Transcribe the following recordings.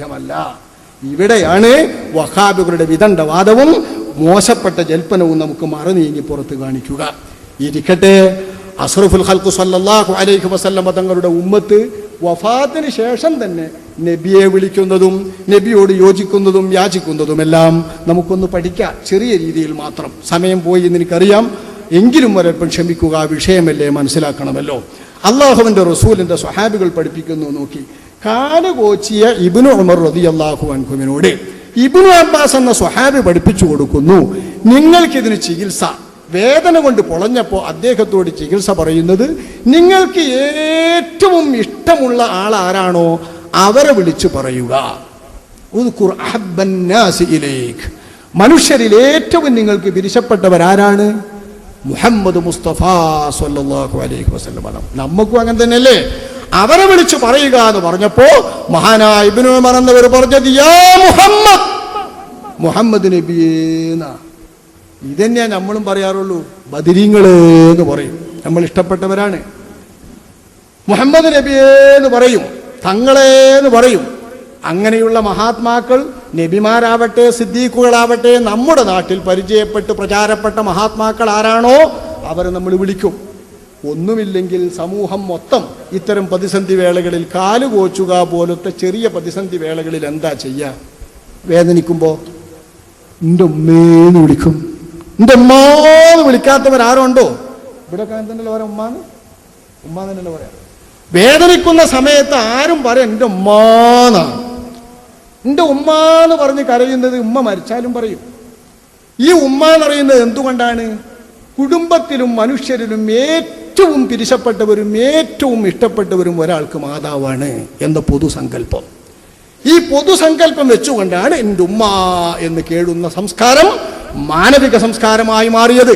സാധ്യമല്ല ഇവിടെയാണ് വഹാബികളുടെ വിദണ്ഡവാദവും മോശപ്പെട്ട ജൽപ്പനവും നമുക്ക് മറു നീങ്ങി പുറത്ത് കാണിക്കുക. ഇരിക്കട്ടെ. അസ്രഫുൽ ഖൽഖു സല്ലാഹു അലൈഹി വസല്ലം തങ്ങളുടെ ഉമ്മത്ത് വഫാത്തിന് ശേഷം തന്നെ നബിയെ വിളിക്കുന്നതും നബിയോട് യോജിക്കുന്നതും യാചിക്കുന്നതുമെല്ലാം നമുക്കൊന്ന് പഠിക്കാം. ചെറിയ രീതിയിൽ മാത്രം. സമയം പോയി എന്ന് എനിക്കറിയാം. എങ്കിലും ഒരൽപ്പം ക്ഷമിക്കുക വിഷയമല്ലേ മനസ്സിലാക്കണമല്ലോ. അള്ളാഹുവിന്റെ റസൂലിന്റെ സ്വഹാബികൾ പഠിപ്പിക്കുന്നു നോക്കി. കാൽ കോച്ചിയ ഇബിനു ഉമർ റതി അള്ളാഹു അൻഹുവിനോട് ഇബിനു അബ്ബാസ് എന്ന സ്വഹാബി പഠിപ്പിച്ചു കൊടുക്കുന്നു നിങ്ങൾക്കിതിന് ചികിത്സ. വേദന കൊണ്ട് പൊളഞ്ഞപ്പോൾ അദ്ദേഹത്തോട് ചികിത്സ പറയുന്നത് നിങ്ങൾക്ക് ഏറ്റവും ഇഷ്ടമുള്ള ആൾ ആരാണോ അവരെ വിളിച്ചു പറയുക. മനുഷ്യരിൽ ഏറ്റവും നിങ്ങൾക്ക് പിരിശപ്പെട്ടവരാരാണ് മുഹമ്മദ് മുസ്തഫ സല്ലല്ലാഹു അലൈഹി വസല്ലം നമുക്കും അങ്ങനെ തന്നെയല്ലേ? അവരെ വിളിച്ച് പറയുക എന്ന് പറഞ്ഞപ്പോ മഹാനായ എന്നവർ പറഞ്ഞത് മുഹമ്മദ്! മുഹമ്മദ് നബിയേന്ന ഇതന്നെയാ നമ്മളും പറയാറുള്ളൂ ബദിരീങ്ങൾ എന്ന് പറയും. നമ്മൾ ഇഷ്ടപ്പെട്ടവരാണ്. മുഹമ്മദ് നബിയേ എന്ന് പറയും തങ്ങളെ എന്ന് പറയും. അങ്ങനെയുള്ള മഹാത്മാക്കൾ നബിമാരാവട്ടെ സിദ്ദീഖുകളാവട്ടെ നമ്മുടെ നാട്ടിൽ പരിചയപ്പെട്ട് പ്രചാരപ്പെട്ട മഹാത്മാക്കൾ ആരാണോ അവരെ നമ്മൾ വിളിക്കും. ഒന്നുമില്ലെങ്കിൽ സമൂഹം മൊത്തം ഇത്തരം പ്രതിസന്ധി വേളകളിൽ കാലുകോച്ചുക പോലത്തെ ചെറിയ പ്രതിസന്ധി വേളകളിൽ എന്താ ചെയ്യുക വേദനിക്കുമ്പോൾ എന്റെ ഉമ്മേന്ന് വിളിക്കും എന്റെ ഉമ്മാന്ന് വിളിക്കാത്തവരാരുണ്ടോ ഇവിടെ തന്നെ പറയാം ഉമ്മാന്ന്? ഉമ്മ തന്നെയല്ലോ പറയാം? വേദനിക്കുന്ന സമയത്ത് ആരും പറയാം എന്റെ ഉമ്മാന്നാണ് എന്റെ ഉമ്മാന്ന് പറഞ്ഞ് കരയുന്നത് ഉമ്മ മരിച്ചാലും പറയും. ഈ ഉമ്മ എന്ന് പറയുന്നത് എന്തുകൊണ്ടാണ്? കുടുംബത്തിലും മനുഷ്യരിലും ഏറ്റവും പിരിശപ്പെട്ടവരും ഏറ്റവും ഇഷ്ടപ്പെട്ടവരും ഒരാൾക്ക് മാതാവാണ് എന്ന പൊതുസങ്കല്പം. ഈ പൊതുസങ്കല്പം വെച്ചുകൊണ്ടാണ് എന്റെ ഉമ്മ എന്ന് കേഴുന്ന സംസ്കാരം മാനവിക സംസ്കാരമായി മാറിയത്.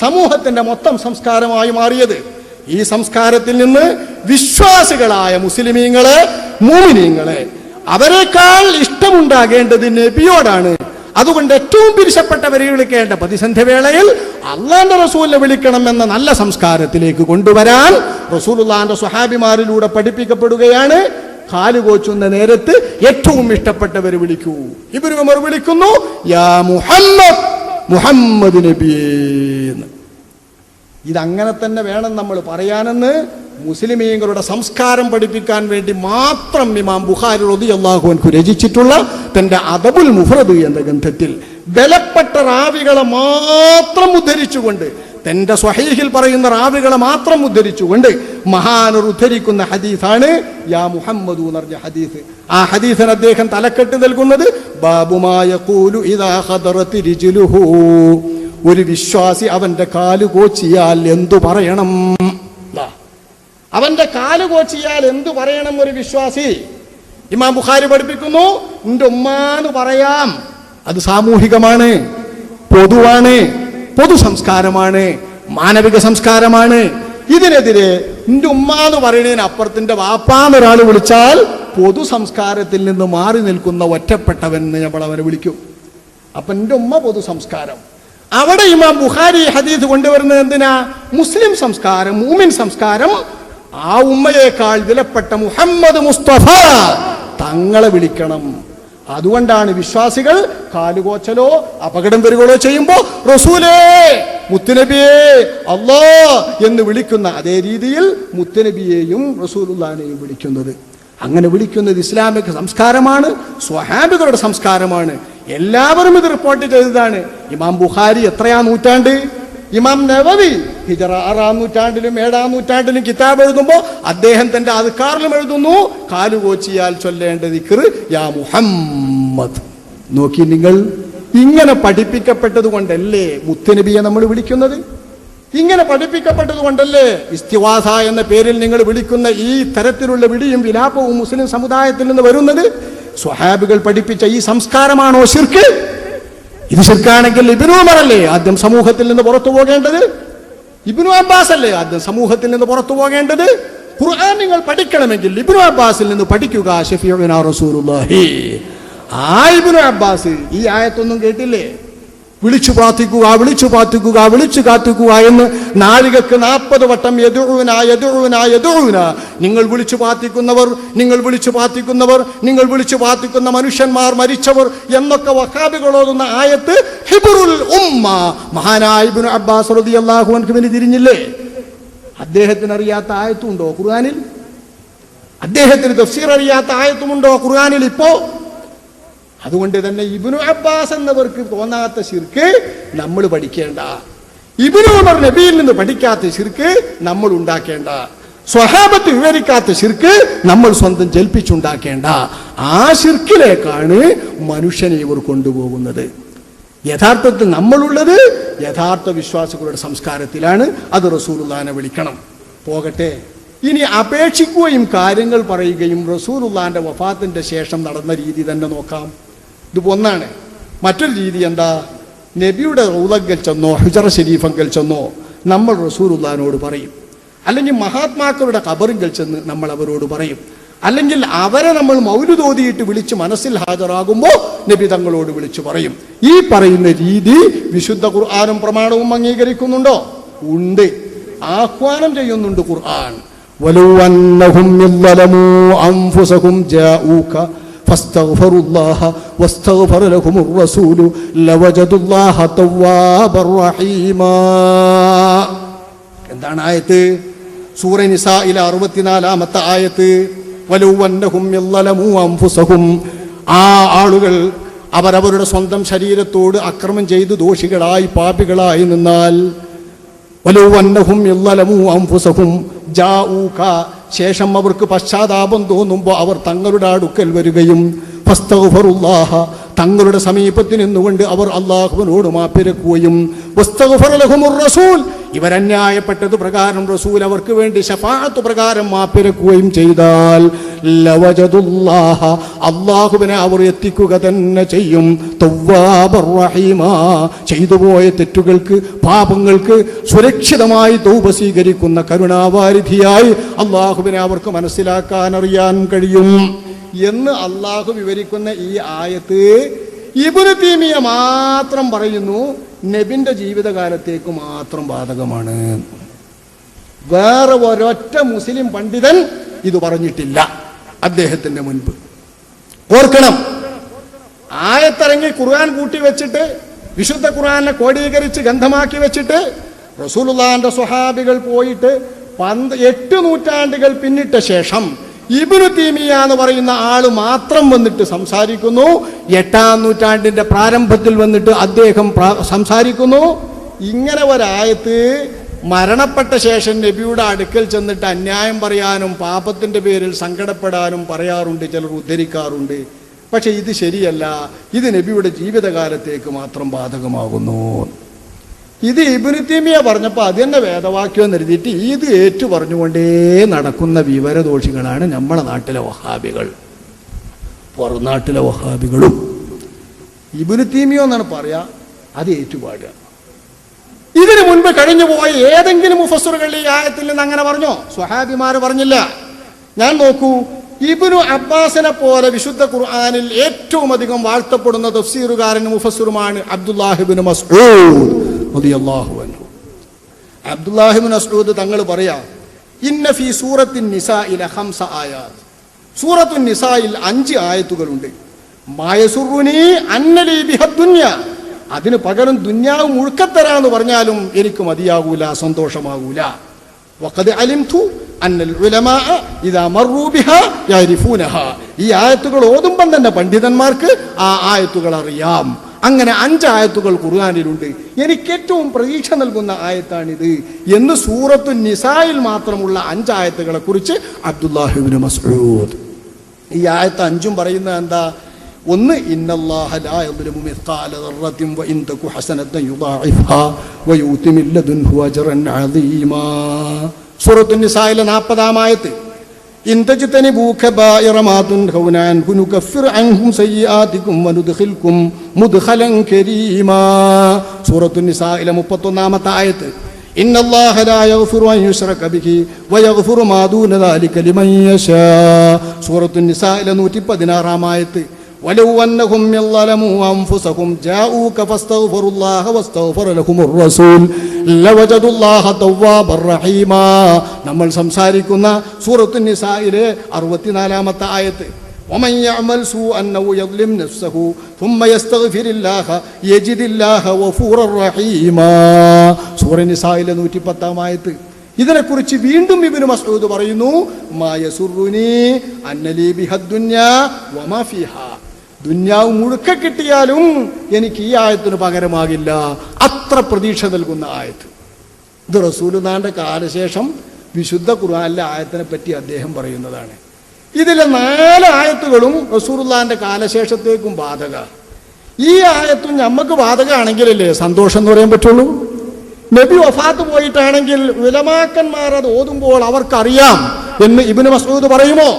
സമൂഹത്തിന്റെ മൊത്തം സംസ്കാരമായി മാറിയത്. ഈ സംസ്കാരത്തിൽ നിന്ന് വിശ്വാസികളായ മുസ്ലിമീങ്ങളെ മൂമിനീങ്ങളെ അവരെക്കാൾ ഇഷ്ടമുണ്ടാകേണ്ടത് നബിയോടാണ് അതുകൊണ്ട് ഏറ്റവും പിരിശപ്പെട്ടവരെ വിളിക്കേണ്ട പ്രതിസന്ധി വേളയിൽ അള്ളാന്റെ റസൂലിനെ വിളിക്കണം എന്ന നല്ല സംസ്കാരത്തിലേക്ക് കൊണ്ടുവരാൻ റസൂലുള്ളാന്റെ സുഹാബിമാരിലൂടെ പഠിപ്പിക്കപ്പെടുകയാണ്. കാൽ കോച്ചുന്ന നേരത്ത് ഏറ്റവും ഇഷ്ടപ്പെട്ടവർ വിളിക്കൂ. ഇവർ ഉമർ വിളിക്കുന്നു യാ മുഹമ്മദ് മുഹമ്മദ് നബിയേന്ന് ഇതങ്ങനെ തന്നെ വേണം നമ്മൾ പറയാനെന്ന് മുസ്ലിമീങ്ങളുടെ സംസ്കാരം പഠിപ്പിക്കാൻ വേണ്ടി മാത്രം ഇമാം ബുഖാരി റതി അള്ളാഹുവൻകു രചിച്ചിട്ടുള്ള തന്റെ അദബുൽ മുഫ്രദ് എന്ന ഗ്രന്ഥത്തിൽ ബലപ്പെട്ട റാവികളെ മാത്രം ഉദ്ധരിച്ചുകൊണ്ട് തന്റെ സ്വഹീഹിൽ പറയുന്ന റാവികളെ മാത്രം ഉദ്ധരിച്ചുകൊണ്ട് മഹാനർ ഉദ്ധരിക്കുന്ന ഹദീസാണ് യാ മുഹമ്മദ് എന്നറിഞ്ഞ ഹദീസ് ആ ഹദീസിന് അദ്ദേഹം തലക്കെട്ട് നൽകുന്നത് ബാബുമായ കൂലു ഇതാ ഒരു വിശ്വാസി അവന്റെ കാലു കോച്ചിയാൽ എന്തു പറയണം. അവന്റെ കാൽ കോച്ചിയാൽ എന്തു പറയണം ഒരു വിശ്വാസി? ഇമാം ബുഖാരി പഠിപ്പിക്കുന്നു നിന്റെ ഉമ്മാന്ന് പറയാം. അത് സാമൂഹികമാണ് പൊതുവാണ് പൊതു സംസ്കാരമാണ് മാനവിക സംസ്കാരമാണ്. ഇതിനെതിരെ നിന്റെ ഉമ്മ എന്ന് പറയുന്നതിന് അപ്പുറത്തിന്റെ വാപ്പാന്നൊരാൾ വിളിച്ചാൽ പൊതു സംസ്കാരത്തിൽ നിന്ന് മാറി നിൽക്കുന്ന ഒറ്റപ്പെട്ടവൻ നമ്മൾ അവനെ വിളിക്കും. അപ്പൊ എന്റെ ഉമ്മ പൊതു സംസ്കാരം. അവിടെ ഇമാം ബുഹാരി ഹദീസ് കൊണ്ടുവരുന്നത് എന്തിനാ? മുസ്ലിം സംസ്കാരം മൂമിൻ സംസ്കാരം ആ ഉമ്മയേക്കാൾ വിലപ്പെട്ട മുഹമ്മദ് മുസ്തഫ തങ്ങളെ വിളിക്കണം. അതുകൊണ്ടാണ് വിശ്വാസികൾ കാലുകോച്ചലോ അപകടം വരികളോ ചെയ്യുമ്പോൾ റസൂലേ മുത്തുനബിയേ അല്ലോ എന്ന് വിളിക്കുന്ന അതേ രീതിയിൽ മുത്തുനബിയെയും റസൂലുല്ലാനെയും വിളിക്കുന്നത്. അങ്ങനെ വിളിക്കുന്നത് ഇസ്ലാമിക സംസ്കാരമാണ് സ്വഹാബികളുടെ സംസ്കാരമാണ്. എല്ലാവരും ഇത് റിപ്പോർട്ട് ചെയ്തതാണ്. ഇമാം ബുഖാരി എത്രയാ നൂറ്റാണ്ട്? ഇമാം നവവി ഹിജറ ആറാം നൂറ്റാണ്ടിലും ഏഴാം നൂറ്റാണ്ടിലും കിതാബ് എഴുതുമ്പോൾ അദ്ദേഹം തന്റെ അധികാറിലും എഴുതുന്നു. കാലുകോച്ചിയാൽ ചൊല്ലേണ്ട ദിക്ർ യാ മുഹമ്മദ്. നോക്കി നിങ്ങൾ ഇങ്ങനെ പഠിപ്പിക്കപ്പെട്ടത് കൊണ്ടല്ലേ മുത്തുനബിയെ നമ്മൾ വിളിക്കുന്നത്? ഇങ്ങനെ പഠിപ്പിക്കപ്പെട്ടത് കൊണ്ടല്ലേ ഇസ്തിവാസ എന്ന പേരിൽ നിങ്ങൾ വിളിക്കുന്ന ഈ തരത്തിലുള്ള വിടിയും വിലാപവും മുസ്ലിം സമുദായത്തിൽ നിന്ന് വരുന്നത്? സ്വഹാബികൾ പഠിപ്പിച്ച ഈ സംസ്കാരമാണോ ശിർക്ക്? ഇത് ശിർക്കാണെങ്കിൽ ഇബിനു അമറല്ലേ ആദ്യം സമൂഹത്തിൽ നിന്ന് പുറത്തു പോകേണ്ടത്? ഇബിനു അബ്ബാസ് അല്ലേ ആദ്യം സമൂഹത്തിൽ നിന്ന് പുറത്തു പോകേണ്ടത്? ഖുർആൻ നിങ്ങൾ പഠിക്കണമെങ്കിൽ ഇബിനു അബ്ബാസിൽ നിന്ന് പഠിക്കുക ഷഫീഉനാ റസൂലുള്ളാഹി. ആ ഇബിനു അബ്ബാസ് ഈ ആയത്തൊന്നും കേട്ടില്ലേ? വിളിച്ചു പ്രാർത്ഥിക്കുക വിളിച്ചു പ്രാർത്ഥിക്കുക വിളിച്ചു കാത്തിക്കുക എന്ന് നാഴികക്ക് നാൽപ്പത് വട്ടം എതിർവിന എതിർവിന എതിർവിന നിങ്ങൾ വിളിച്ചു പ്രാർത്ഥിക്കുന്നവർ നിങ്ങൾ വിളിച്ചു പ്രാർത്ഥിക്കുന്നവർ നിങ്ങൾ വിളിച്ചു പ്രാർത്ഥിക്കുന്ന മനുഷ്യന്മാർ മരിച്ചവർ എന്നൊക്കെ വഹാബികളോതുന്ന ആയത്ത് ഹിബുറുൽ ഉമ്മ. മഹാനായ ഇബ്നു അബ്ബാസ് അൻഹു ഇവന് തിരിഞ്ഞില്ലേ? അദ്ദേഹത്തിന് അറിയാത്ത ആയത്തുണ്ടോ ഖുർആാനിൽ? അദ്ദേഹത്തിന് തഫ്സീർ അറിയാത്ത ആയത്തുമുണ്ടോ ഖുർആാനിൽ ഇപ്പോ? അതുകൊണ്ട് തന്നെ ഇബിനു അബ്ബാസ് എന്നവർക്ക് തോന്നാത്ത ശിർക്ക് നമ്മൾ പഠിക്കേണ്ട. ഇബിനു ഉമർ നബിയിൽ നിന്ന് പഠിക്കാത്ത ശിർക്ക് നമ്മൾ ഉണ്ടാക്കേണ്ട. സ്വഹാബത്ത് വിവരിക്കാത്ത ശിർക്ക് നമ്മൾ സ്വന്തം ജൽപ്പിച്ചുണ്ടാക്കേണ്ട. ആ ശിർക്കിലേക്കാണ് മനുഷ്യനെ ഇവർ കൊണ്ടുപോകുന്നത്. യഥാർത്ഥത്തിൽ നമ്മളുള്ളത് യഥാർത്ഥ വിശ്വാസികളുടെ സംസ്കാരത്തിലാണ്. അത് റസൂലുള്ളാനെ വിളിക്കണം. പോകട്ടെ. ഇനി അപേക്ഷിക്കുകയും കാര്യങ്ങൾ പറയുകയും റസൂലുള്ളാന്റെ വഫാത്തിന്റെ ശേഷം നടന്ന രീതി തന്നെ നോക്കാം. ഇത് ഒന്നാണ്. മറ്റൊരു രീതി എന്താ? നബിയുടെ റൗലങ്കൽ ചെന്നോ ഹുജറ ഷരീഫങ്കൽ ചെന്നോ നമ്മൾ റസൂലുല്ലാനോട് പറയും. അല്ലെങ്കിൽ മഹാത്മാക്കളുടെ കബറിങ്കൽ ചെന്ന് നമ്മൾ അവരോട് പറയും. അല്ലെങ്കിൽ അവരെ നമ്മൾ മൗലുതോതിയിട്ട് വിളിച്ച് മനസ്സിൽ ഹാജരാകുമ്പോൾ നബി തങ്ങളോട് വിളിച്ചു പറയും. ഈ പറയുന്ന രീതി വിശുദ്ധ ഖുർആാനും പ്രമാണവും അംഗീകരിക്കുന്നുണ്ടോ? ഉണ്ട്. ആഹ്വാനം ചെയ്യുന്നുണ്ട് ഖുർആൻ. أنهم إذ ظلموا أنفسهم جاءوك فاستغفروا الله واستغفر لهم الرسول لوجدوا الله توابا رحيما എന്താണ് ആയത്ത് സൂറ നിസായിലെ അറുപത്തിനാലാമത്തെ ആയത്ത് വലൗവന്നഹും യല്ലലമു അംഫുസഹും ആ ആളുകൾ അവരവരുടെ സ്വന്തം ശരീരത്തോട് അക്രമം ചെയ്ത് ദോഷികളായി പാപികളായി നിന്നാൽ വലൗവന്നഹും യല്ലലമു അംഫുസഹും ജാഊക ശേഷം അവർക്ക് പശ്ചാത്താപം തോന്നുമ്പോൾ അവർ തങ്ങളുടെ അടുക്കൽ വരികയും ഫസ്തഗ്ഫറുല്ലാഹ തങ്ങളുടെ സമീപത്തിൽ നിന്നുകൊണ്ട് അവർ അള്ളാഹുവിനോട് മാപ്പിരക്കുകയും റസൂൽ ഇവരന്യായപ്പെട്ടത് പ്രകാരം റസൂൽ അവർക്ക് വേണ്ടി ശഫാഅത്ത് പ്രകാരം മാപ്പിരക്കുകയും ചെയ്താൽ അള്ളാഹുവിനെ അവർ എത്തിക്കുക തന്നെ ചെയ്യും. ചെയ്തു ചെയ്തുപോയ തെറ്റുകൾക്ക് പാപങ്ങൾക്ക് സുരക്ഷിതമായി തൗബ സ്വീകരിക്കുന്ന കരുണാവാരിധിയായി അള്ളാഹുവിനെ അവർക്ക് മനസ്സിലാക്കാൻ അറിയാൻ കഴിയും. എന്ന് അള്ളാഹു വിവരിക്കുന്ന ഈ ആയത്ത് ഇബുന് തീമിയ മാത്രം പറയുന്നു. നബിന്റെ ജീവിതകാലത്തേക്ക് മാത്രം ബാധകമാണ്. വേറെ ഒരൊറ്റ മുസ്ലിം പണ്ഡിതൻ ഇത് പറഞ്ഞിട്ടില്ല. അദ്ദേഹത്തിന്റെ മുൻപ്. ഓർക്കണം. ആയത്തിറങ്ങി ഖുർആൻ കൂട്ടി വെച്ചിട്ട് വിശുദ്ധ ഖുർആനെ കോടീകരിച്ച് ഗന്ധമാക്കി വെച്ചിട്ട് റസൂലുള്ളാന്റെ സ്വഹാബികൾ പോയിട്ട് പന്ത് എട്ട് നൂറ്റാണ്ടുകൾ പിന്നിട്ട ശേഷം ഇബിനു തീമിയ എന്ന് പറയുന്ന ആൾ മാത്രം വന്നിട്ട് സംസാരിക്കുന്നു. എട്ടാം നൂറ്റാണ്ടിന്റെ പ്രാരംഭത്തിൽ വന്നിട്ട് അദ്ദേഹം സംസാരിക്കുന്നു. ഇങ്ങനെ ഒരായത്ത് മരണപ്പെട്ട ശേഷം നബിയുടെ അടുക്കൽ ചെന്നിട്ട് അന്യായം പറയാനും പാപത്തിന്റെ പേരിൽ സങ്കടപ്പെടാനും പറയാറുണ്ട് ചിലർ ഉദ്ധരിക്കാറുണ്ട്. പക്ഷെ ഇത് ശരിയല്ല. ഇത് നബിയുടെ ജീവിതകാലത്തേക്ക് മാത്രം ബാധകമാകുന്നു. ഇത് ഇബുനിത്തീമിയ പറഞ്ഞപ്പോൾ അത് തന്നെ വേദവാക്യം എന്നെഴുതിയിട്ട് ഇത് ഏറ്റു പറഞ്ഞുകൊണ്ടേ നടക്കുന്ന വിവരദോഷികളാണ് നമ്മുടെ നാട്ടിലെ വഹാബികൾ. പുറം നാട്ടിലെ വഹാബികളും. ഇബുനിത്തീമിയോ എന്നാണ് പറയുക അത് ഏറ്റുപാടുക. ഇതിനു മുൻപ് കഴിഞ്ഞു പോയ ഏതെങ്കിലും മുഫസ്സറുകൾ ഈ ആയത്തിൽ നിന്ന് അങ്ങനെ പറഞ്ഞോ? സ്വഹാബിമാർ പറഞ്ഞില്ല. ഞാൻ നോക്കൂ ഇബിനു അബ്ബാസിനെ പോലെ വിശുദ്ധ ഖുർആാനിൽ ഏറ്റവും അധികം വാഴ്ത്തപ്പെടുന്ന തഫ്സീറുകാരൻ മുഫസ്സറുമാണ് അബ്ദുല്ലാഹിബിൻ മസ്ഊദ് അബ്ദുല്ലാഹിബിൻ മസ്ഊദ് തങ്ങൾ പറയാ ഇന്ന ഫി സൂറത്തിൻ നിസാഇല ഹംസ ആയാ സൂറത്തുൻ നിസായിൽ അഞ്ച് ആയത്തുകളുണ്ട്. മായസുറുനി അന്നലി ബിഹദ്ദുന്യ അതിന് പകരം ദുന്യാവ് മുഴുക്കത്തരാന്ന് പറഞ്ഞാലും എനിക്ക് മതിയാകൂല സന്തോഷമാകൂല വഖദ് അലിംതു അന്നൽ ഇദാ ബിഹാ ഈ ആയത്തുകൾ ഓതുമ്പം തന്നെ പണ്ഡിതന്മാർക്ക് ആ ആയത്തുകൾ അറിയാം. അങ്ങനെ അഞ്ച് ആയത്തുകൾ ഖുർആനിലുണ്ട്. എനിക്ക് ഏറ്റവും പ്രതീക്ഷ നൽകുന്ന ആയത്താണിത്. എന്ന് സൂറത്തു നിസായിൽ മാത്രമുള്ള അഞ്ച് ആയത്തുകളെ കുറിച്ച് അബ്ദുല്ലാഹിബിൻ മസൂദ് ഈ ആയത്ത് അഞ്ചും പറയുന്നത് എന്താ? ഒന്ന് ഇന്നല്ലാഹ ലാ യദ്ലിമു മിസ്ഖാല ദർറത്തിൻ വഇൻ തകു ഹസനത്തൻ യുദാഇഫ്ഹാ വയൂതി മിൻ ലദുൻഹു അജ്റൻ അദീമാ സൂറത്തുൻ നിസായിലെ 40 ആയത്ത് ഇൻ തജ്തനിബൂ കബായിറ മാ തുൻഹൗന അൻഹു നുകഫിർ അൻഹും സയ്യിആതികും വനുദ്ഖിൽകും മുദ്ഖലൻ കരീമാ സൂറത്തുൻ നിസായിലെ 31 ആയത്ത് إن الله لا يغفر أن يشرك به ويغفر ما دون ذلك لمن يشاء سورة النساء لنوتي പതിനാറാം ആയത്ത് ولو أنهم ظلموا أنفسهم جاءوك فاستغفروا الله واستغفر لهم الرسول لوجدوا الله توابا رحيما നമ്മൾ സംസാരിക്കുന്ന സൂറത്തു നിസായിലെ അറുപത്തിനാലാമത്തെ ആയത്ത് ومن يعمل سوءا أو يظلم نفسه ثم يستغفر الله يجد الله غفورا رحيما സൂറ നിസായിലെ നൂറ്റി പത്താം ആയത്ത് ഇതിനെക്കുറിച്ച് വീണ്ടും ഇബിന് മസൂദ് പറയുന്നു മായസുറുനി അന്നലി ബിഹദ്ദുന്യ വമാ ഫിഹാ ദുന്യാവ് മുഴുക്ക കിട്ടിയാലും എനിക്ക് ഈ ആയത്തിന് പകരമാകില്ല. അത്ര പ്രതീക്ഷ നൽകുന്ന ആയത്ത്. ഇത് റസൂലുനാന്റെ കാലശേഷം വിശുദ്ധ ഖുർആനിലെ ആയത്തിനെ പറ്റി അദ്ദേഹം പറയുന്നതാണ്. ഇതിലെ നാല് ആയത്തുകളും റസൂറുല്ലാന്റെ കാലശേഷത്തേക്കും ബാധക. ഈ ആയത്തും നമുക്ക് ബാധകമാണെങ്കിലല്ലേ സന്തോഷം എന്ന് പറയാൻ പറ്റുള്ളൂ? നബി വഫാത്ത് പോയിട്ടാണെങ്കിൽ വിലമാക്കന്മാർ അത് ഓതുമ്പോൾ അവർക്കറിയാം എന്ന് ഇബിന് മസൂദ് പറയുമോ?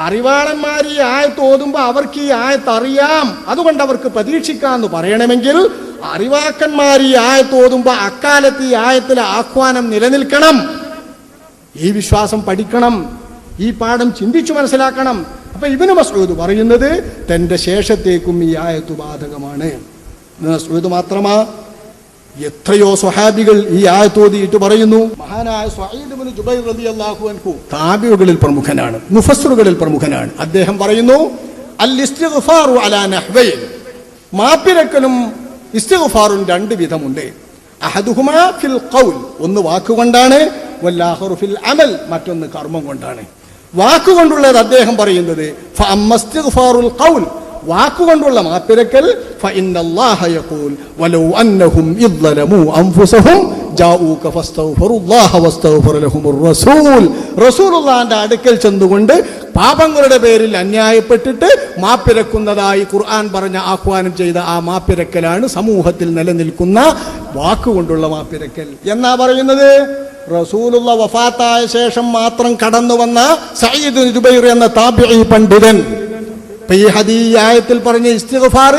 അറിവാളന്മാർ ഈ ആയത്ത് ഓതുമ്പോൾ അവർക്ക് ഈ ആയത്ത് അറിയാം. അതുകൊണ്ട് അവർക്ക് പ്രതീക്ഷിക്കാമെന്ന് പറയണമെങ്കിൽ അറിവാക്കന്മാർ ഈ ആയത്ത് ഓതുമ്പോൾ അക്കാലത്ത് ഈ ആയത്തിലെ ആഹ്വാനം നിലനിൽക്കണം. ഈ വിശ്വാസം പഠിക്കണം. ഈ പാഠം ചിന്തിച്ചു മനസ്സിലാക്കണം. അപ്പൊ ഇബിന് മസൂദ് പറയുന്നത് തന്റെ ശേഷത്തേക്കും ഈ ആയത്ത് ബാധകമാണ്. മസൂദ് മാത്രമാ എത്രയോ സ്വഹാബികൾ ഈ ആയത്തോതിയിട്ട് പറയുന്നു. മഹാനായ ഇബ്നു ജുബൈർ അൻഹു പ്രമുഖനാണ് മുഫസ്സറുകളിൽ പ്രമുഖനാണ്. അദ്ദേഹം പറയുന്നു അൽ ഇസ്തിഗ്ഫാറു അലാ മാപ്പിരക്കലും ഇസ്തിഗ്ഫാറും രണ്ട് വിധമുണ്ട്. ഫിൽ ഖൗൽ ഒന്ന് വാക്കുകൊണ്ടാണ് ഫിൽ അമൽ മറ്റൊന്ന് കർമ്മം കൊണ്ടാണ്. വാക്കുകൊണ്ടുള്ളത് അദ്ദേഹം പറയുന്നത് ഖൗൽ വാക്കുകൊണ്ടുള്ള മാപ്പിരക്കൽ അടുക്കൽ ചെന്നുകൊണ്ട് പാപങ്ങളുടെ പേരിൽ അന്യായപ്പെട്ടിട്ട് മാപ്പിരക്കുന്നതായി ഖുർആൻ പറഞ്ഞ ആഹ്വാനം ചെയ്ത ആ മാപ്പിരക്കലാണ് സമൂഹത്തിൽ നിലനിൽക്കുന്ന വാക്കുകൊണ്ടുള്ള മാപ്പിരക്കൽ. എന്നാ പറയുന്നത്? റസൂലുള്ള വഫാത്തായ ശേഷം മാത്രം കടന്നു വന്ന സയ്യിദ് ജുബൈർ എന്ന താബിഈ പണ്ഡിതൻ ഇപ്പൊ ഈ ഹദീ ആയത്തിൽ പറഞ്ഞ ഇസ്തിഗ്ഫാർ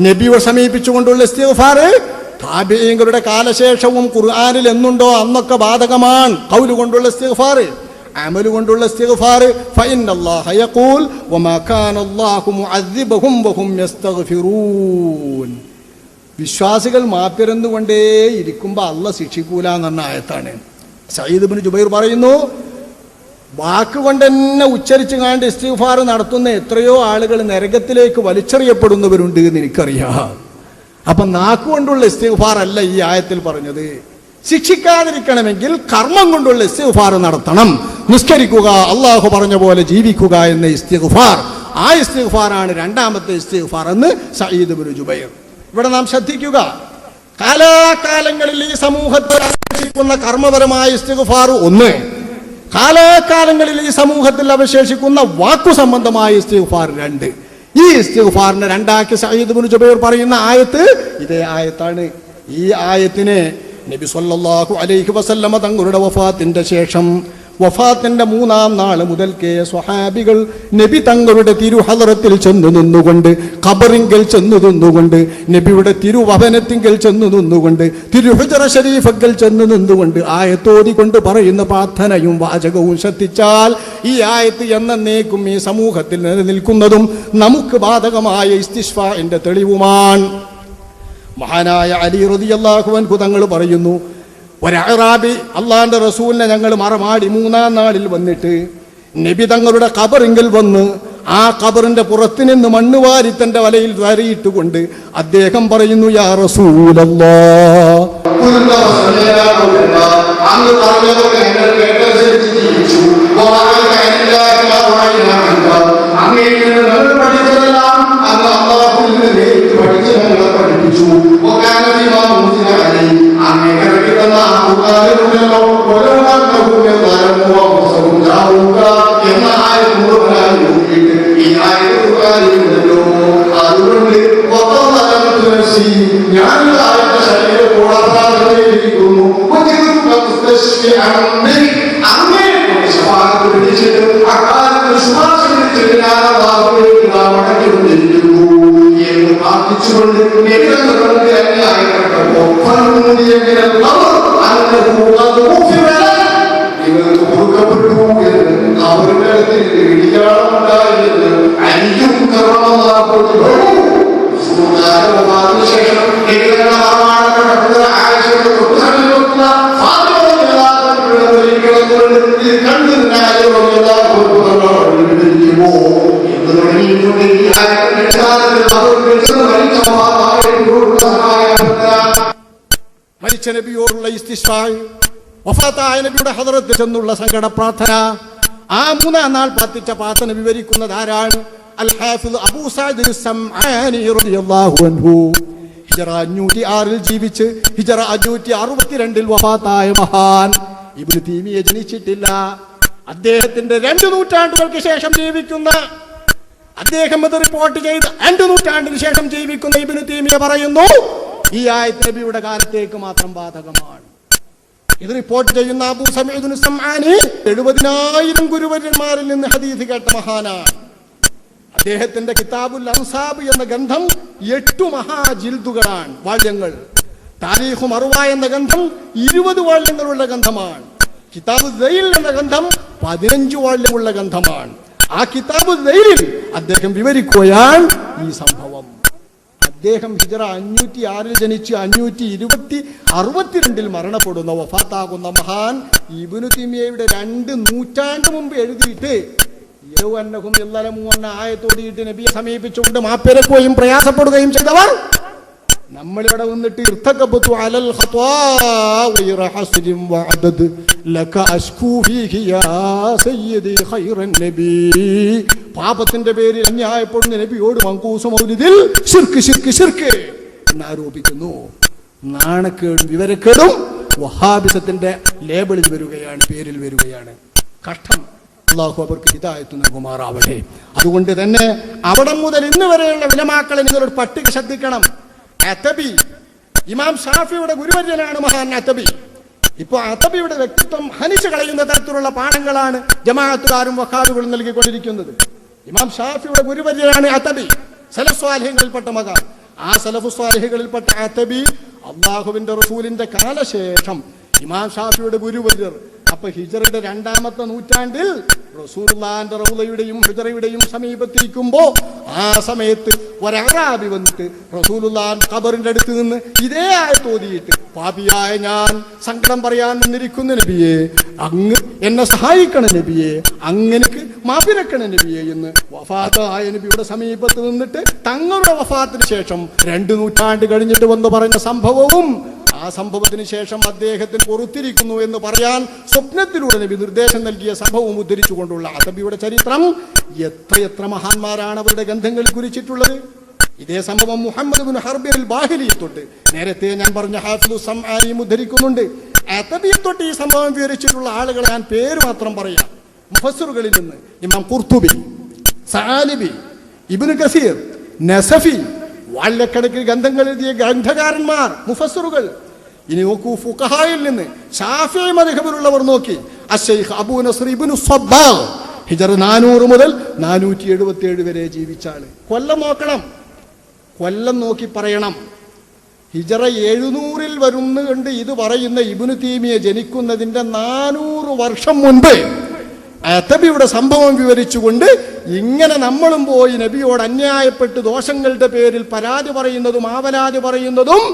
നബിയെ സമീപിച്ചുകൊണ്ടുള്ള ഇസ്തിഗ്ഫാർ താബിഈങ്ങളുടെ കാലശേഷവും ഖുർആനിൽ എന്നുണ്ടോ അന്നൊക്കെ ബാധകമാണ്. കൗലു കൊണ്ടുള്ള ഇസ്തിഗ്ഫാർ യസ്തഗ്ഫിറൂൻ. വിശ്വാസികൾ മാപ്പിരന്നുകൊണ്ടേ ഇരിക്കുമ്പോൾ അല്ല ശിക്ഷിക്കൂല എന്ന ആയത്താണ്. സയ്യിദ് ബിൻ ജുബൈർ പറയുന്നു വാക്കുകൊണ്ട് തന്നെ ഉച്ചരിച്ചു കാണ്ട് ഇസ്തിഫാർ നടത്തുന്ന എത്രയോ ആളുകൾ നരകത്തിലേക്ക് വലിച്ചെറിയപ്പെടുന്നവരുണ്ട് എന്ന് എനിക്കറിയാം. അപ്പൊ നാക്കുകൊണ്ടുള്ള ഇസ്തിഫാർ അല്ല ഈ ആയത്തിൽ പറഞ്ഞത്. ശിക്ഷിക്കാതിരിക്കണമെങ്കിൽ കർമ്മം കൊണ്ടുള്ള ഇസ്തിഫാർ നടത്തണം. നിസ്കരിക്കുക അള്ളാഹു പറഞ്ഞ പോലെ ജീവിക്കുക എന്ന ഇസ്തിഫാർ ആ ഇസ്തിഫാറാണ് രണ്ടാമത്തെ ഇസ്തിഫാർ എന്ന് സയ്യിദ് ബിൻ ജുബൈർ. ഇവിടെ നാം ശ്രദ്ധിക്കുക. കാലാകാലങ്ങളിൽ ഈ സമൂഹത്തിൽ കർമ്മപരമായ ഇസ്തിഫാർ ഒന്ന്. കാലാകാലങ്ങളിൽ ഈ സമൂഹത്തിൽ അവശേഷിക്കുന്ന വാക്കു സംബന്ധമായ ഇസ്തിഗ്ഫാർ രണ്ട്. ഈ ഇസ്തിഗ്ഫാറിനെ രണ്ടാക്കി സയ്യിദ് ബിൻ ജുബൈർ പറയുന്ന ആയത്ത് ഇതേ ആയത്താണ്. ഈ ആയത്തിനെ നബി സല്ലല്ലാഹു അലൈഹി വസല്ലമ തങ്ങളുടെ വഫാത്തിന്റെ ശേഷം വഫാത്തിന്റെ മൂന്നാം നാൾ മുതൽക്കേ സ്വഹാബികൾ നബി തങ്ങളുടെ തിരുഹലറത്തിൽ ചെന്നു നിന്നുകൊണ്ട് ഖബറിങ്കൽ ചെന്നു നിന്നുകൊണ്ട് നബിയുടെ തിരുവഭനത്തിങ്കൽ ചെന്നു നിന്നുകൊണ്ട് തിരുഹുജറ ഷരീഫക്കൽ ചെന്നു നിന്നുകൊണ്ട് ആയത്തോതി കൊണ്ട് പറയുന്ന പ്രാർത്ഥനയും വാചകവും ശ്രദ്ധിച്ചാൽ ഈ ആയത്ത് എന്നേക്കും ഈ സമൂഹത്തിൽ നിലനിൽക്കുന്നതും നമുക്ക് ബാധകമായ ഇസ്തിഷ്ഫ എന്റെ തെളിവുമാണ്. മഹാനായ അലി റതിയല്ലാഹുവൻ കുതങ്ങൾ തങ്ങൾ പറയുന്നു ഒരറാബി അള്ളാന്റെ റസൂലിനെ ഞങ്ങൾ മറമാടി മൂന്നാം നാളിൽ വന്നിട്ട് നബി തങ്ങളുടെ കബറിങ്കിൽ വന്ന് ആ കബറിന്റെ പുറത്തു നിന്ന് മണ്ണ് വാരി തന്റെ വലയിൽ വരയിട്ടുകൊണ്ട് അദ്ദേഹം പറയുന്നു യാ റസൂലല്ലാ. മടങ്ങിക്കൊണ്ടിരിക്കുന്നു എന്ന് പ്രാർത്ഥിച്ചുകൊണ്ട് നബിയോടുള്ള ഇസ്തിഷായ് വഫാത്തായ നബിയുടെ ഹദറത്ത് ചെന്നുള്ള സങ്കട പ്രാർത്ഥന. ആ മൂന്നാം നാൾ പ്രാർത്ഥിച്ച പ്രാർത്ഥന വിവരിക്കുന്നത് ആരാണ്? അൽ ഹാഫിദ് അബൂ സഅദ് സംആനി റളിയല്ലാഹു അൻഹു. ഹിജറ അഞ്ഞൂറ്റി ആറിൽ ജീവിച്ച് ഹിജറ അഞ്ഞൂറ്റി അറുപത്തിരണ്ടിൽ വഫാത്തായ മഹാൻ. ഇബ്നു തീമിയെ ജനിച്ചിട്ടില്ല. അദ്ദേഹത്തിന്റെ രണ്ട് നൂറ്റാണ്ടുകൾക്ക് ശേഷം ജീവിക്കുന്ന അദ്ദേഹം ഇത് റിപ്പോർട്ട് ചെയ്ത് രണ്ട് നൂറ്റാണ്ടിന് ശേഷം ജീവിക്കുന്ന ഇബിന് തീമിയ പറയുന്നു ഈ ആയത്ത് നബിയുടെ കാലത്തേക്ക് മാത്രം ബാധകമാണ്. ഇത് റിപ്പോർട്ട് ചെയ്യുന്ന അബൂ സമീദുൽ സമാനി എഴുപതിനായിരം ഗുരുവര്യന്മാരിൽ നിന്ന് ഹദീസ് കേട്ട മഹാനാണ്. അദ്ദേഹത്തിന്റെ കിതാബുൽ അൻസാബ് എന്ന ഗ്രന്ഥം എട്ടു മഹാജിൽദുകളാണ് വാള്യങ്ങൾ താരീഖു മറുവ എന്ന ഗ്രന്ഥം ഇരുപത് വാള്യങ്ങളുള്ള ഗ്രന്ഥമാണ്. കിതാബ് ദൈൽ എന്ന ഗ്രന്ഥം പതിനഞ്ച് വാള്യമുള്ള ഗ്രന്ഥമാണ്. ആ കിതാബ് ദൈലിൽ അദ്ദേഹം വിവരിക്കുകയാണ് ഈ സംഭവം. അദ്ദേഹം ഹിജറ അഞ്ഞൂറ്റി ആറിൽ ജനിച്ച് അഞ്ഞൂറ്റി ഇരുപത്തി അറുപത്തിരണ്ടിൽ മരണപ്പെടുന്ന. വഫാത്താകുന്ന മഹാൻ ഇബിനു തിമിയയുടെ രണ്ട് നൂറ്റാണ്ട് മുമ്പ് എഴുതിയിട്ട് യൗ അന്നഹും ഇല്ലലമു ആയത്തോടിയിട്ട് നബിയെ സമീപിച്ചുകൊണ്ട് മാപ്പിരക്കുകയും പ്രയാസപ്പെടുകയും ചെയ്തവർ നമ്മളിവിടെ വന്നിട്ട് ഇർത്തകബത്തു അലൽ ഖത്വാ ലക അഷ്കൂ യാ സയ്യിദി നബി. പാപത്തിന്റെ പേരിൽ അന്യായപ്പെടുന്ന നബിയോട് മങ്കൂസ മൗലിദിൽ ശിർക്ക് ശിർക്ക് ശിർക്ക് എന്ന് ആരോപിക്കുന്നു. നാണക്കേടും വിവരക്കേടും വഹാബിസത്തിന്റെ ലേബിളിൽ വരികയാണ് പേരിൽ വരികയാണ്. കഷ്ടം. അള്ളാഹു അവർക്ക് ഹിതായത്ത് നൽകുമാറാവട്ടെ. അതുകൊണ്ട് തന്നെ അവിടെ മുതൽ ഇന്ന് വരെയുള്ള വിലമാക്കളെ നിങ്ങളൊരു പട്ടിക ശ്രദ്ധിക്കണം. അത്തബി. ഇമാം ഷാഫിയുടെ ഗുരുവര്യനാണ് മഹാൻ അതബി ഇപ്പൊ അതബിയുടെ വ്യക്തിത്വം ഹനിച്ചു കളയുന്ന തരത്തിലുള്ള പാഠങ്ങളാണ് ജമാഅത്തുകാരും വഖാബുകളും നൽകിക്കൊണ്ടിരിക്കുന്നത്. ഇമാം ഷാഫിയുടെ ഗുരുവര്യനാണ് അത്തബി. സലസ്വാലിഹ്യങ്ങളിൽപ്പെട്ട മകാൻ ആ സലഫുസ്വാലിഹികളിൽപ്പെട്ട അത്തബി അള്ളാഹുവിന്റെ റസൂലിന്റെ കാലശേഷം ഇമാം ഷാഫിയുടെ ഗുരുവര്യർ അപ്പൊ ഹിജറയുടെ രണ്ടാമത്തെ നൂറ്റാണ്ടിൽ റസൂർലാന്റെ റൗലയുടെയും ഹിജറയുടെയും സമീപത്തിരിക്കുമ്പോ ആ സമയത്ത് ഒരാറാബി വന്നിട്ട് റസൂലുല്ലാൻ ഖബറിന്റെ അടുത്ത് നിന്ന് ഇതേ ആയ തോതിയിട്ട് പാപിയായ ഞാൻ സങ്കടം പറയാൻ നിന്നിരിക്കുന്ന നബിയെ അങ്ങ് എന്നെ സഹായിക്കണ നബിയെ അങ്ങനെക്ക് മാപ്പിരക്കണ നബിയെ എന്ന് വഫാത്തായ നബിയുടെ സമീപത്ത് നിന്നിട്ട് തങ്ങളുടെ വഫാത്തിന് ശേഷം രണ്ട് നൂറ്റാണ്ട് കഴിഞ്ഞിട്ട് വന്ന് പറഞ്ഞ സംഭവവും ആ സംഭവത്തിന് ശേഷം അദ്ദേഹത്തിന് പുറത്തിരിക്കുന്നു എന്ന് പറയാൻ സ്വപ്നത്തിലൂടെ നബി നിർദ്ദേശം നൽകിയ സംഭവം ഉദ്ധരിച്ചുകൊണ്ടുള്ള അതബിയുടെ ചരിത്രം എത്രയെത്ര മഹാന്മാരാണ് അവരുടെ ഗന്ധങ്ങളിൽ കുറിച്ചിട്ടുള്ളത്. ഇതേ സംഭവം മുഹമ്മദ് ബിൻ ഹർബിൽ ബാഹിലിയെ തൊട്ട്. നേരത്തെ ഞാൻ പറഞ്ഞ ഹാഫിദു സംആനിയും ഉദ്ധരിക്കുന്നുണ്ട്. അതബിയെ തൊട്ട് ഈ സംഭവം വിവരിച്ചിട്ടുള്ള ആളുകളെ ഞാൻ പേര് മാത്രം പറയാം. മുഫസറുകളിൽ നിന്ന് ഇമാം കുർത്തുബി സാലിബി ഇബ്നു കസീർ നസഫി വാള്യക്കണക്കിന് ഗന്ധങ്ങൾ എഴുതിയ ഗ്രന്ഥകാരന്മാർ മുഫസ്സറുകൾ ഇനി നോക്കൂ ഫുഖഹായിൽ നിന്ന് ഷാഫി മദ്ഹബിലുള്ളവർ നോക്കി. അഷെയ്ഖ് അബൂ നസർ ഇബ്നു സബ്ബാ ഹിജർ നാനൂറ് മുതൽ നാനൂറ്റി എഴുപത്തി ഏഴ് വരെ ജീവിച്ചാണ്. കൊല്ലം നോക്കണം. കൊല്ലം നോക്കി പറയണം. ഹിജറ എഴുന്നൂറിൽ വരുന്നുകൊണ്ട് ഇത് പറയുന്ന ഇബുനു തീമിയെ ജനിക്കുന്നതിന്റെ നാനൂറ് വർഷം മുൻപ് അത്തബിയുടെ സംഭവം വിവരിച്ചുകൊണ്ട് ഇങ്ങനെ നമ്മളും പോയി നബിയോട് അന്യായപ്പെട്ട് ദോഷങ്ങളുടെ പേരിൽ പരാതി പറയുന്നതും ആവലാതി പറയുന്നതും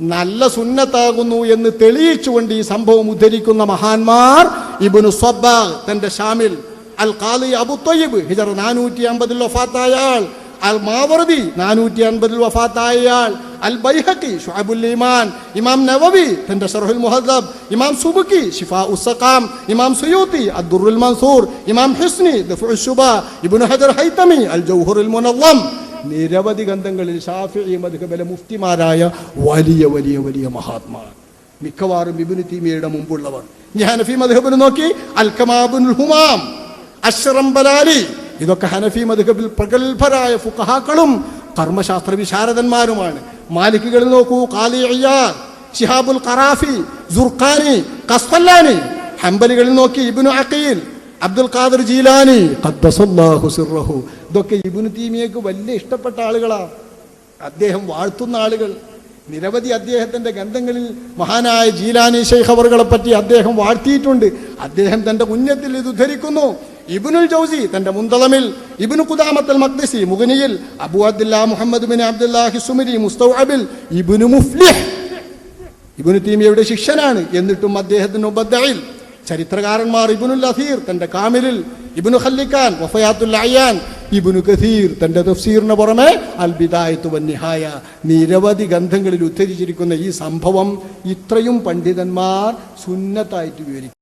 നല്ല സുന്നത്താകുന്നു എന്ന് തെളിയിച്ചുകൊണ്ട് ഈ സംഭവം ഉദ്ധരിക്കുന്ന മഹാന്മാർ ഇബുനു സ്വബാ തന്റെ ഷാമിൽ. അൽ ഖാലി അബു തൊയ്യബ് ഹിജർ നാനൂറ്റി അമ്പതിൽ വഫാത്തായ അൽ മാവർദി നാനൂറ്റി അൻപതിൽ വഫാത്തായയാൾ അൽ ബൈഹക്കി ഷുഹബുൽ ഇമാൻ ഇമാം നവവി തന്റെ ഷർഹുൽ മുഹദ്ദബ്. ഇമാം സുബുക്കി ഷിഫാ ഉസ്സഖാം ഇമാം സുയൂത്തി അദ്ദുറുൽ മൻസൂർ. ഇമാം ഹിസ്നി ദഫുൽ ശുബ. ഇബ്നു ഹജർ ഹൈതമി അൽ ജൗഹറുൽ മുനവ്വം. നിരവധി ഗ്രന്ഥങ്ങളിൽ ഷാഫി മദ്ഹബിലെ മുഫ്തിമാരായ വലിയ വലിയ വലിയ മഹാത്മാ മിക്കവാറും ഇബ്നു തീമിയയുടെ മുമ്പുള്ളവർ. ഹനഫി മദ്ഹബിന് നോക്കി അൽക്കമാബുൻ ഹുമാം അഷ്റം ബലാലി ഇതൊക്കെ ഹനഫി മധുബിൽ പ്രഗത്ഭരായ ഫുഖഹാക്കളും കർമ്മശാസ്ത്ര വിശാരദന്മാരുമാണ്. മാലിക്കുകളിൽ നോക്കൂ കാലി അയ്യാർ ഷിഹാബുൽ ഖറാഫി ജുർഖാനി കസ്വല്ലാനി ഹംബലികളിൽ നോക്കി ഇബിനു അഖീൽ അബ്ദുൽ ഖാദർ ജീലാനി. ഇതൊക്കെ ഇബുനു തീമിയക്ക് വലിയ ഇഷ്ടപ്പെട്ട ആളുകളാണ് അദ്ദേഹം വാഴ്ത്തുന്ന ആളുകൾ. നിരവധി അദ്ദേഹത്തിന്റെ ഗ്രന്ഥങ്ങളിൽ മഹാനായ ജീലാനി ഷെയ്ഖ് അവറുകളെ പറ്റി അദ്ദേഹം വാഴ്ത്തിയിട്ടുണ്ട്. അദ്ദേഹം തന്റെ കുഞ്ഞത്തിൽ ഇത് ഉദ്ധരിക്കുന്നു. ഇബിനുൽ ജൗസി തന്റെ മുന്തളമിൽ Ibn Qudamah al Maqdisi മുഗനിയിൽ Abu Abdullah Muhammad bin Abdullahi സുമരി മുസ്തഅബിൽ ഇബ്നു മുഫ്ലിഹ്. ഇബിനു തീമിയയുടെ ശിഷ്യനാണ്. എന്നിട്ടും അദ്ദേഹത്തിന് ഉപദ്ദയിൽ ചരിത്രകാരന്മാർ ഇബുനുൽ അസീർ തന്റെ കാമിലിൽ ഇബുനു ഖല്ലിക്കാൻ വഫയാത്തുൽ അയ്യാൻ ഇബുനു കസീർ തന്റെ തഫ്സീറിന് പുറമെ അൽ ബിദായത്തു വന്നിഹായ നിരവധി ഗ്രന്ഥങ്ങളിൽ ഉദ്ധരിച്ചിരിക്കുന്ന ഈ സംഭവം ഇത്രയും പണ്ഡിതന്മാർ സുന്നത്തായിട്ട് വിവരിക്കും.